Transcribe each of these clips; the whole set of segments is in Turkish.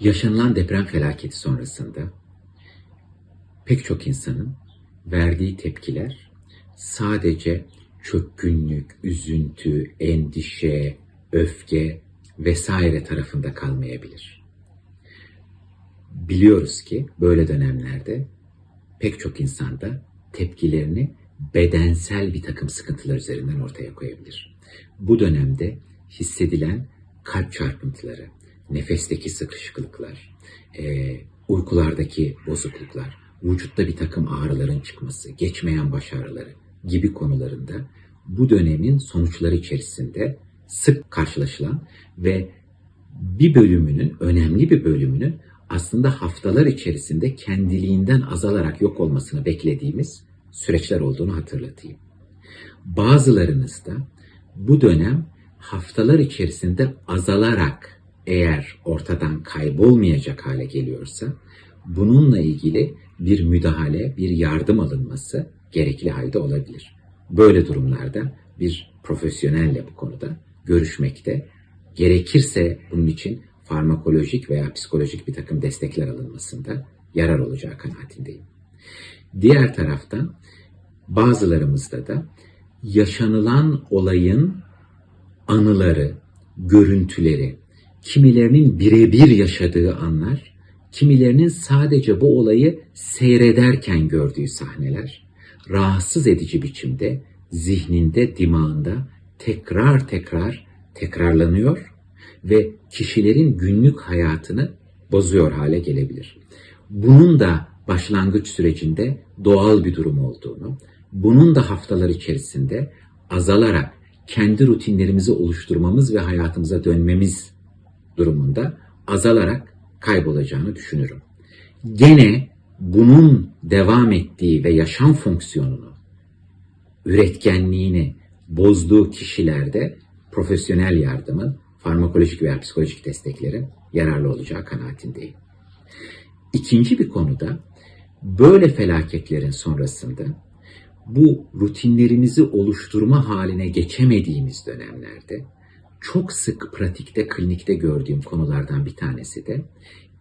Yaşanılan deprem felaketi sonrasında pek çok insanın verdiği tepkiler sadece çökkünlük, üzüntü, endişe, öfke vesaire tarafında kalmayabilir. Biliyoruz ki böyle dönemlerde pek çok insanda tepkilerini bedensel bir takım sıkıntılar üzerinden ortaya koyabilir. Bu dönemde hissedilen kalp çarpıntıları, nefesteki sıkışıklıklar, e, uykulardaki bozukluklar, vücutta bir takım ağrıların çıkması, geçmeyen baş ağrıları gibi konularında bu dönemin sonuçları içerisinde sık karşılaşılan ve bir bölümünün, önemli bir bölümünün aslında haftalar içerisinde kendiliğinden azalarak yok olmasını beklediğimiz süreçler olduğunu hatırlatayım. Bazılarınızda bu dönem haftalar içerisinde azalarak eğer ortadan kaybolmayacak hale geliyorsa bununla ilgili bir müdahale, bir yardım alınması gerekli halde olabilir. Böyle durumlarda bir profesyonelle bu konuda görüşmekte, gerekirse bunun için farmakolojik veya psikolojik bir takım destekler alınmasında yarar olacağı kanaatindeyim. Diğer taraftan bazılarımızda da yaşanılan olayın anıları, görüntüleri, kimilerinin birebir yaşadığı anlar, kimilerinin sadece bu olayı seyrederken gördüğü sahneler, rahatsız edici biçimde zihninde, dimağında tekrar tekrar tekrarlanıyor ve kişilerin günlük hayatını bozuyor hale gelebilir. Bunun da başlangıç sürecinde doğal bir durum olduğunu, bunun da haftalar içerisinde azalarak kendi rutinlerimizi oluşturmamız ve hayatımıza dönmemiz durumunda azalarak kaybolacağını düşünürüm. Gene bunun devam ettiği ve yaşam fonksiyonunu, üretkenliğini bozduğu kişilerde profesyonel yardımın, farmakolojik veya psikolojik desteklerin yararlı olacağı kanaatindeyim. İkinci bir konuda böyle felaketlerin sonrasında bu rutinlerimizi oluşturma haline geçemediğimiz dönemlerde çok sık pratikte, klinikte gördüğüm konulardan bir tanesi de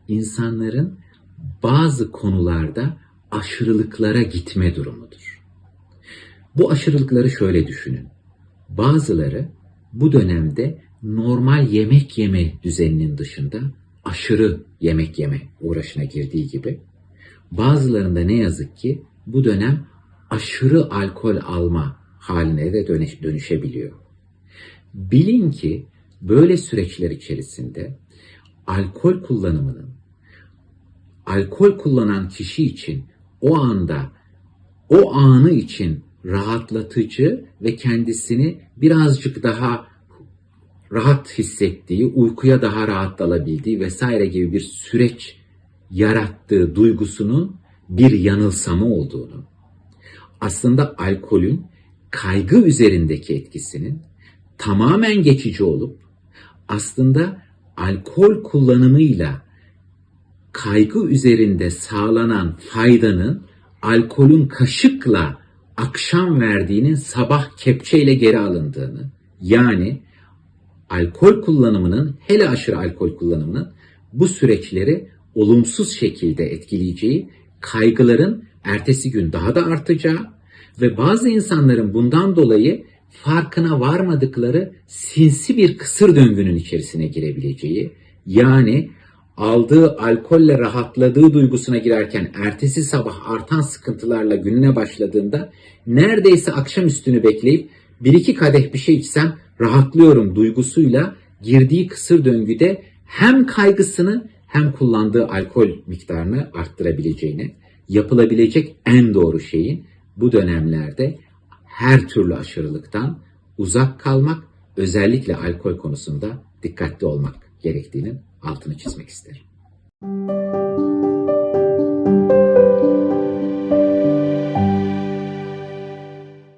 insanların bazı konularda aşırılıklara gitme durumudur. Bu aşırılıkları şöyle düşünün. Bazıları bu dönemde normal yemek yeme düzeninin dışında aşırı yemek yeme uğraşına girdiği gibi bazılarında ne yazık ki bu dönem aşırı alkol alma haline de dönüş, dönüşebiliyor. Bilin ki böyle süreçler içerisinde alkol kullanımının alkol kullanan kişi için o anda o anı için rahatlatıcı ve kendisini birazcık daha rahat hissettiği, uykuya daha rahat dalabildiği vesaire gibi bir süreç yarattığı duygusunun bir yanılsama olduğunu, aslında alkolün kaygı üzerindeki etkisinin tamamen geçici olup aslında alkol kullanımıyla kaygı üzerinde sağlanan faydanın alkolün kaşıkla akşam verdiğinin sabah kepçeyle geri alındığını yani alkol kullanımının hele aşırı alkol kullanımının bu süreçleri olumsuz şekilde etkileyeceği kaygıların ertesi gün daha da artacağı ve bazı insanların bundan dolayı farkına varmadıkları sinsi bir kısır döngünün içerisine girebileceği yani aldığı alkolle rahatladığı duygusuna girerken ertesi sabah artan sıkıntılarla gününe başladığında neredeyse akşam üstünü bekleyip bir iki kadeh bir şey içsem rahatlıyorum duygusuyla girdiği kısır döngüde hem kaygısını hem kullandığı alkol miktarını arttırabileceğini, yapılabilecek en doğru şeyin bu dönemlerde her türlü aşırılıktan uzak kalmak, özellikle alkol konusunda dikkatli olmak gerektiğinin altını çizmek isterim.